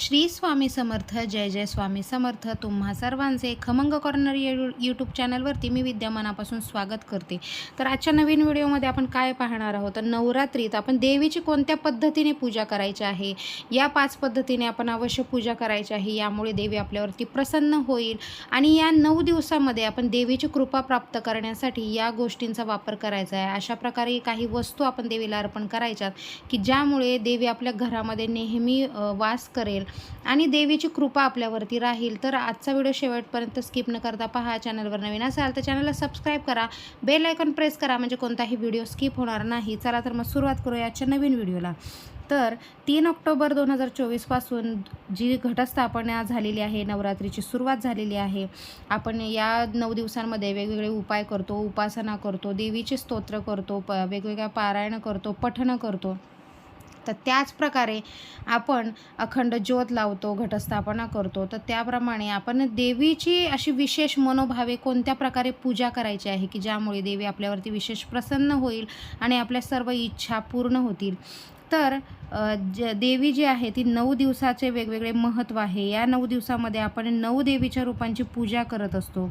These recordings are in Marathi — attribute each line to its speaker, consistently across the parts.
Speaker 1: श्री स्वामी समर्थ जय जय स्वामी समर्थ. तुम्हा सर्वांचे खमंग कॉर्नर यू यूट्यूब चॅनलवरती मी विद्यमानापासून स्वागत करते. तर आजच्या नवीन व्हिडिओमध्ये आपण काय पाहणार आहोत? तर नवरात्रीत आपण देवीची कोणत्या पद्धतीने पूजा करायची आहे? या पाच पद्धतीने आपण अवश्य पूजा करायची आहे. यामुळे देवी आपल्यावरती प्रसन्न होईल. आणि या नऊ दिवसामध्ये आपण देवीची कृपा प्राप्त करण्यासाठी या गोष्टींचा वापर करायचा आहे. अशा प्रकारे काही वस्तू आपण देवीला अर्पण करायच्यात की ज्यामुळे देवी आपल्या घरामध्ये नेहमी वास करेल. आणि देवीची कृपा आपल्यावरती राहील. तर आजचा व्हिडिओ शेवटपर्यंत स्किप न करता पहा. चॅनलवर नवीन असाल तर चॅनलला सबस्क्राईब करा. बेल आयकॉन प्रेस करा म्हणजे कोणताही व्हिडिओ स्किप होणार नाही. चला तर मग सुरुवात करूया आजच्या नवीन व्हिडिओला. तर तीन ऑक्टोबर दोन हजार चोवीसपासून जी घटस्थापना झालेली आहे नवरात्रीची सुरुवात झालेली आहे आपण या नऊ दिवसांमध्ये वेगवेगळे उपाय करतो उपासना करतो देवीचे स्तोत्र करतो प वेगवेगळ्या पारायणं करतो पठणं करतो. तर त्याच प्रकारे आपण अखंड ज्योत लावतो घटस्थापना करतो. तर त्याप्रमाणे आपण देवीची अशी विशेष मनोभावे कोणत्या प्रकारे पूजा करायची आहे की ज्यामुळे देवी आपल्यावरती विशेष प्रसन्न होईल आणि आपल्या सर्व इच्छा पूर्ण होतील? तर ज देवी जी आहे ती नऊ दिवसाचे वेगवेगळे महत्त्व आहे. या नऊ दिवसामध्ये आपण नऊ देवीच्या रूपांची पूजा करत असतो.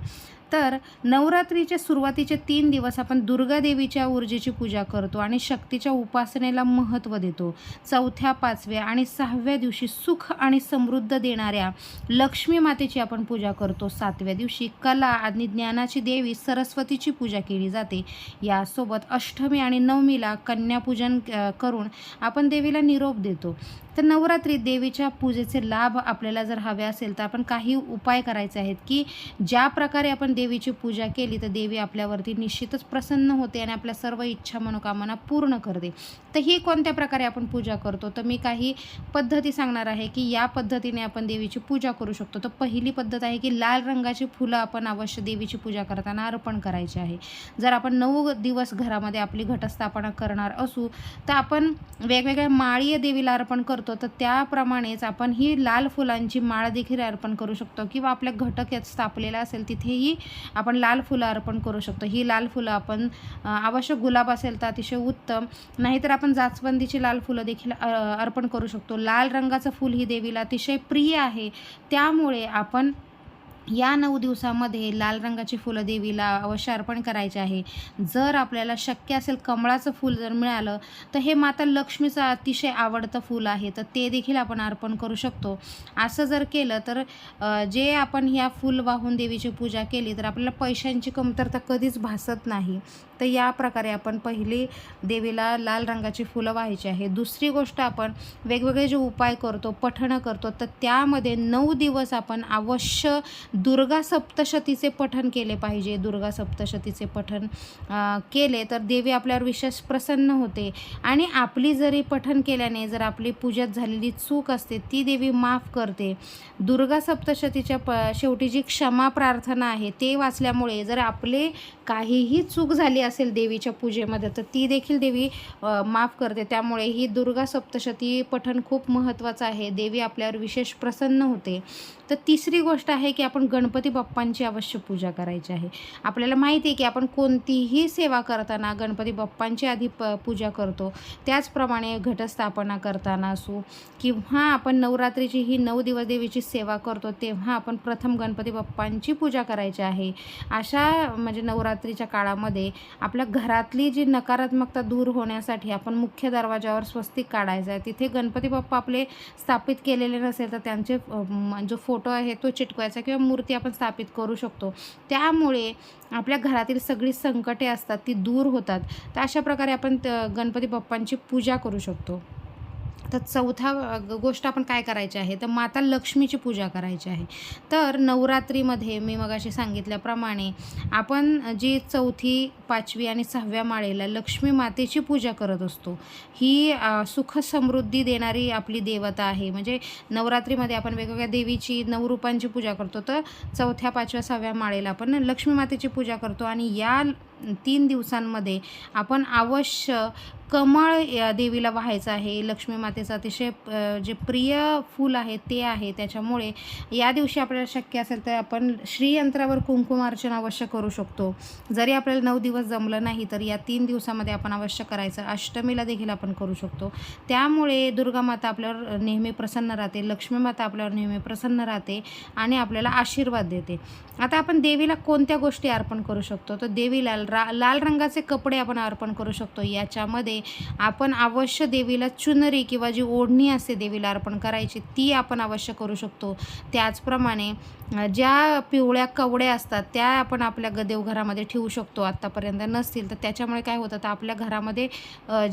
Speaker 1: तर नवरात्रीच्या सुरुवातीचे तीन दिवस आपण दुर्गा देवीच्या ऊर्जेची पूजा करतो आणि शक्तीच्या उपासनेला महत्त्व देतो. चौथ्या पाचव्या आणि सहाव्या दिवशी सुख आणि समृद्ध देणाऱ्या लक्ष्मी मातेची आपण पूजा करतो. सातव्या दिवशी कला आणि ज्ञानाची देवी सरस्वतीची पूजा केली जाते. यासोबत अष्टमी आणि नवमीला कन्यापूजन करून आपण देवीला निरोप देतो. तर नवरात्रीत देवीच्या पूजेचे लाभ आपल्याला जर हवे असेल तर आपण काही उपाय करायचे आहेत की ज्या प्रकारे आपण देवीची पूजा केली तर देवी आपल्यावरती निश्चितच प्रसन्न होते आणि आपल्या सर्व इच्छा मनोकामना पूर्ण करते. तर ही कोणत्या प्रकारे आपण पूजा करतो? तर मी काही पद्धती सांगणार आहे की या पद्धतीने आपण देवीची पूजा करू शकतो. तर पहिली पद्धत आहे की लाल रंगाची फुलं आपण अवश्य देवीची पूजा करताना अर्पण करायची आहे. जर आपण नऊ दिवस घरामध्ये आपली घटस्थापना करणार असू तर आपण वेगवेगळ्या माळीय देवीला अर्पण करतो. तर त्याप्रमाणेच आपण ही लाल फुलांची माळ देखील अर्पण करू शकतो किंवा आपल्या घटक यात स्थापलेला असेल तिथेही आपण लाल फुलं अर्पण करू शकतो. ही लाल फुलं आपण आवश्यक गुलाब असेल तर अतिशय उत्तम. नाहीतर आपण जास्वंदीची लाल फुलं देखील अ, अर्पण करू शकतो. लाल रंगाचं फूल ही देवीला अतिशय प्रिय आहे. त्यामुळे आपण या नऊ दिवसामध्ये लाल रंगाची फुलं देवीला अवश्य अर्पण करायचे आहे. जर आपल्याला शक्य असेल कमळाचं फूल जर मिळालं तर हे माता लक्ष्मीचं अतिशय आवडतं फूल आहे तर ते देखील आपण अर्पण करू शकतो. असं जर केलं तर जे आपण ह्या फूल वाहून देवीची पूजा केली तर आपल्याला पैशांची कमतरता कधीच भासत नाही. तर या प्रकारे आपण पहिली देवीला लाल रंगाची फुलं व्हायची आहे. दुसरी गोष्ट आपण वेगवेगळे जे उपाय करतो पठणं करतो तर त्यामध्ये नऊ दिवस आपण अवश्य दुर्गा सप्तशतीचे पठण केले पाहिजे. दुर्गा सप्तशतीचे पठण केले तर देवी आपल्यावर विशेष प्रसन्न होते. आणि आपली जरी पठण केल्याने जर आपली पूजात झालेली चूक असते ती देवी माफ करते. दुर्गा सप्तशतीच्या प शेवटी जी क्षमा प्रार्थना आहे ते वाचल्यामुळे जर आपले काहीही चूक झाली असेल देवीच्या पूजेमध्ये तर ती देखील देवी माफ करते. त्यामुळे ही दुर्गा सप्तशती पठण खूप महत्त्वाचं आहे. देवी आपल्यावर विशेष प्रसन्न होते. तर तिसरी गोष्ट आहे की आपण आपण गणपती बाप्पांची अवश्य पूजा करायची आहे. आपल्याला माहिती आहे की आपण कोणतीही सेवा करताना गणपती बाप्पांची आधी प पूजा करतो. त्याचप्रमाणे घटस्थापना करताना असो किंवा आपण नवरात्रीची ही नऊ दिवस देवीची सेवा करतो तेव्हा आपण प्रथम गणपती बाप्पांची पूजा करायची आहे. अशा म्हणजे नवरात्रीच्या काळामध्ये आपल्या घरातली जी नकारात्मकता दूर होण्यासाठी आपण मुख्य दरवाजावर स्वस्तिक काढायचं आहे. तिथे गणपती बाप्पा आपले स्थापित केलेले नसेल तर त्यांचे जो फोटो आहे तो चिटकवायचा किंवा मूर्ती आपण स्थापित करू शकतो. त्यामुळे आपल्या घरातील सगळी संकटे असतात ती दूर होतात. तर अशा प्रकारे आपण त- गणपती बाप्पांची पूजा करू शकतो. तर चौथा गोष्ट आपण काय करायची आहे? तर माता लक्ष्मीची पूजा करायची आहे. तर नवरात्रीमध्ये मी मगाशी सांगितल्याप्रमाणे आपण जी चौथी पाचवी आणि सहाव्या माळेला लक्ष्मी मातेची पूजा करत असतो ही सुख समृद्धी देणारी आपली देवता आहे. म्हणजे नवरात्रीमध्ये आपण वेगवेगळ्या देवीची नवरूपांची पूजा करतो तर चौथ्या पाचव्या सहाव्या माळेला आपण लक्ष्मी मातेची पूजा करतो आणि या तीन दिवसांमध्ये आपण अवश्य कमळ या देवीला व्हायचं आहे. लक्ष्मी मातेचं अतिशय जे प्रिय फूल आहे ते आहे. त्याच्यामुळे या दिवशी आपल्याला शक्य असेल तर आपण श्रीयंत्रावर कुंकुमार्चन अवश्य करू शकतो. जरी आपल्याला नऊ दिवस जमलं नाही तर या तीन दिवसामध्ये आपण अवश्य करायचं. अष्टमीला देखील आपण करू शकतो. त्यामुळे दुर्गा माता आपल्यावर नेहमी प्रसन्न राहते. लक्ष्मी माता आपल्यावर नेहमी प्रसन्न राहते आणि आपल्याला आशीर्वाद देते. आता आपण देवीला कोणत्या गोष्टी अर्पण करू शकतो? तर देवीला रा लाल रंगाचे कपडे आपण अर्पण करू शकतो. याच्यामध्ये आपण अवश्य देवीला चुनरी किंवा जी ओढणी असते देवीला अर्पण करायची ती आपण अवश्य करू शकतो. त्याचप्रमाणे ज्या पिवळ्या कवड्या असतात त्या आपण आपल्या ग देवघरामध्ये ठेवू शकतो. आत्तापर्यंत नसतील तर त्याच्यामुळे काय होतं तर आपल्या घरामध्ये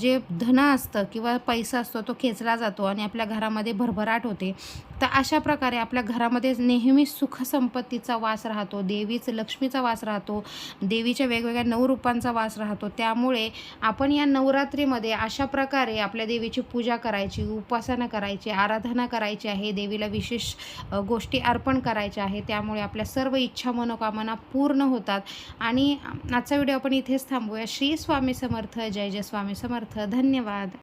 Speaker 1: जे धन असतं किंवा पैसा असतो तो खेचला जातो आणि आपल्या घरामध्ये भरभराट होते. तर अशा प्रकारे आपल्या घरामध्ये नेहमी सुखसंपत्तीचा वास राहतो देवीचं लक्ष्मीचा वास राहतो देवीच्या वेगवेगळ्या नऊ रूपांचा वास राहतो. त्यामुळे आपण या नवरात्रीमध्ये अशा प्रकारे आपल्या देवीची पूजा करायची उपासना करायची आराधना करायची आहे देवीला विशेष गोष्टी अर्पण करायच्या आहे. त्यामुळे आपल्या सर्व इच्छा मनोकामना पूर्ण होतात. आणि आजचा व्हिडिओ आपण इथेच थांबूया. श्री स्वामी समर्थ. जय जय स्वामी समर्थ. धन्यवाद.